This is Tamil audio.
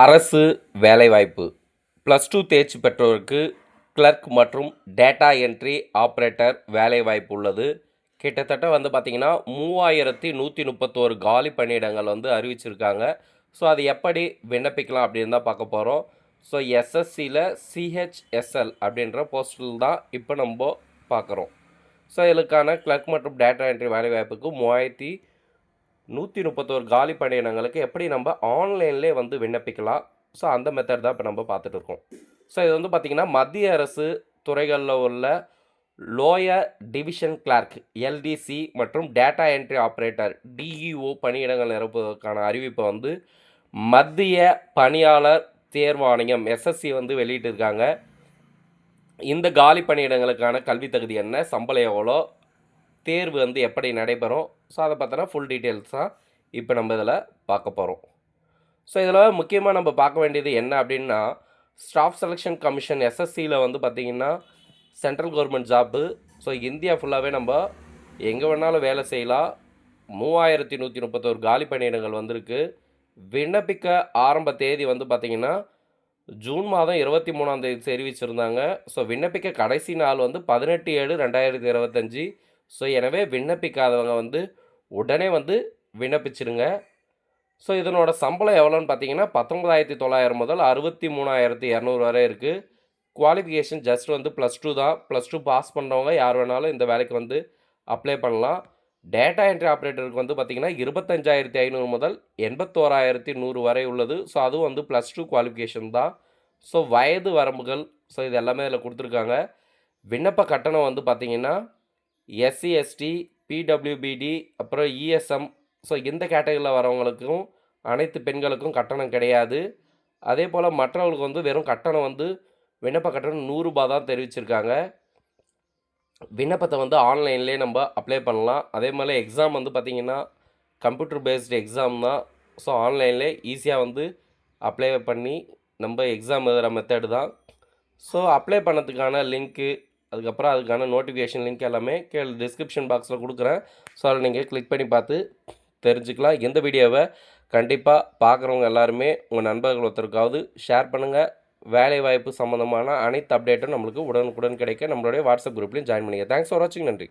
அரசு வேலைவாய்ப்பு. ப்ளஸ் டூ தேர்ச்சி பெற்றோருக்கு கிளர்க் மற்றும் டேட்டா என்ட்ரி ஆப்ரேட்டர் வேலைவாய்ப்பு உள்ளது. கிட்டத்தட்ட வந்து பார்த்திங்கன்னா மூவாயிரத்தி நூற்றி முப்பத்தோரு காலி பணியிடங்கள் வந்து அறிவிச்சிருக்காங்க. ஸோ அது எப்படி விண்ணப்பிக்கலாம் அப்படின்னு தான் பார்க்க போகிறோம் ஸோ எஸ்எஸ்சியில் சிஹெச்எஸ்எல் அப்படின்ற போஸ்டில் தான் இப்போ நம்ம பார்க்குறோம். ஸோ இதுக்கான கிளர்க் மற்றும் டேட்டா என்ட்ரி வேலைவாய்ப்புக்கு மூவாயிரத்தி நூற்றி முப்பத்தோரு காலி பணியிடங்களுக்கு எப்படி நம்ம ஆன்லைன்லேயே வந்து விண்ணப்பிக்கலாம்? ஸோ அந்த மெத்தட் தான் இப்போ நம்ம பார்த்துட்டு இருக்கோம் ஸோ இது வந்து பார்த்திங்கன்னா மத்திய அரசு துறைகளில் உள்ள லோயர் டிவிஷன் கிளார்க் எல்டிசி மற்றும் டேட்டா என்ட்ரி ஆப்ரேட்டர் டிஇஓ பணியிடங்கள் நிரப்புவதற்கான அறிவிப்பை வந்து மத்திய பணியாளர் தேர்வாணையம் எஸ்எஸ்சி வந்து வெளியிட்டிருக்காங்க. இந்த காலி பணியிடங்களுக்கான கல்வி தகுதி என்ன? சம்பளம் எவ்வளோ? தேர்வு வந்து எப்படி நடைபெறும்? ஸோ அதை பார்த்தோன்னா ஃபுல் டீட்டெயில்ஸ் தான் இப்போ நம்ம இதில் பார்க்க போகிறோம் ஸோ இதில் முக்கியமாக நம்ம பார்க்க வேண்டியது என்ன அப்படின்னா ஸ்டாஃப் செலெக்ஷன் கமிஷன் எஸ்எஸ்சியில் வந்து பார்த்திங்கன்னா central government job so India ஃபுல்லாகவே நம்ம எங்கே வேணாலும் வேலை செய்யலாம். மூவாயிரத்தி நூற்றி முப்பத்தோரு காலி பணியிடங்கள் வந்திருக்கு. விண்ணப்பிக்க ஆரம்ப தேதி வந்து பார்த்திங்கன்னா ஜூன் மாதம் இருபத்தி மூணாம் தேதி தெரிவிச்சிருந்தாங்க. ஸோ விண்ணப்பிக்க கடைசி நாள் வந்து பதினெட்டு ஏழு ரெண்டாயிரத்தி இருபத்தஞ்சி. ஸோ எனவே விண்ணப்பிக்காதவங்க வந்து உடனே வந்து விண்ணப்பிச்சிருங்க. ஸோ இதனோட சம்பளம் எவ்வளோன்னு பார்த்தீங்கன்னா பத்தொன்பதாயிரத்தி தொள்ளாயிரம் முதல் அறுபத்தி மூணாயிரத்தி இரநூறு வரை இருக்குது குவாலிஃபிகேஷன் ஜஸ்ட் வந்து ப்ளஸ் டூ தான். ப்ளஸ் டூ பாஸ் பண்ணுறவங்க யார் வேணாலும் இந்த வேலைக்கு வந்து அப்ளை பண்ணலாம். டேட்டா என்ட்ரி ஆப்ரேட்டருக்கு வந்து பார்த்திங்கன்னா இருபத்தஞ்சாயிரத்தி ஐநூறு முதல் எண்பத்தோராயிரத்தி நூறு வரை உள்ளது. ஸோ அதுவும் வந்து ப்ளஸ் டூ குவாலிஃபிகேஷன் தான். ஸோ வயது வரம்புகள் ஸோ இது எல்லாமே இதில் கொடுத்துருக்காங்க. விண்ணப்ப கட்டணம் வந்து பார்த்திங்கன்னா எஸ்சி எஸ்டி பிடபிள்யூபிடி அப்புறம் இஎஸ்எம் ஸோ இந்த கேட்டகரியில் வரவங்களுக்கும் அனைத்து பெண்களுக்கும் கட்டணம் கிடையாது. அதே போல் மற்றவர்களுக்கு வந்து வெறும் கட்டணம் வந்து விண்ணப்ப கட்டணம் நூறுரூபா தான் தெரிவிச்சிருக்காங்க. விண்ணப்பத்தை வந்து ஆன்லைன்லேயே நம்ம அப்ளை பண்ணலாம். அதே மாதிரி எக்ஸாம் வந்து பார்த்திங்கன்னா கம்ப்யூட்டர் பேஸ்டு எக்ஸாம் தான். ஸோ ஆன்லைன்லேயே ஈஸியாக வந்து அப்ளை பண்ணி நம்ம எக்ஸாம் எழுதுகிற மெத்தடு தான். ஸோ அப்ளை பண்ணதுக்கான லிங்க்கு அதுக்கப்புறம் அதுக்கான நோட்டிஃபிகேஷன் லிங்க் எல்லாமே கீழே டிஸ்கிரிப்ஷன் பாக்ஸில் கொடுக்குறேன். ஸோ அதில் நீங்கள் கிளிக் பண்ணி பார்த்து தெரிஞ்சுக்கலாம். இந்த வீடியோவை கண்டிப்பாக பார்க்குறவங்க எல்லாருமே உங்கள் நண்பர்கள் ஒருத்தருக்காவது ஷேர் பண்ணுங்கள் வேலை வாய்ப்பு சம்மந்தமான அனைத்து அப்டேட்டும் நம்மளுக்கு உடனுக்குடன் கிடைக்க நம்மளுடைய வாட்ஸ்அப் குரூப்லையும் ஜாயின் பண்ணிக்க. தேங்க்ஸ் ஃபார் வாட்சிங் நன்றி.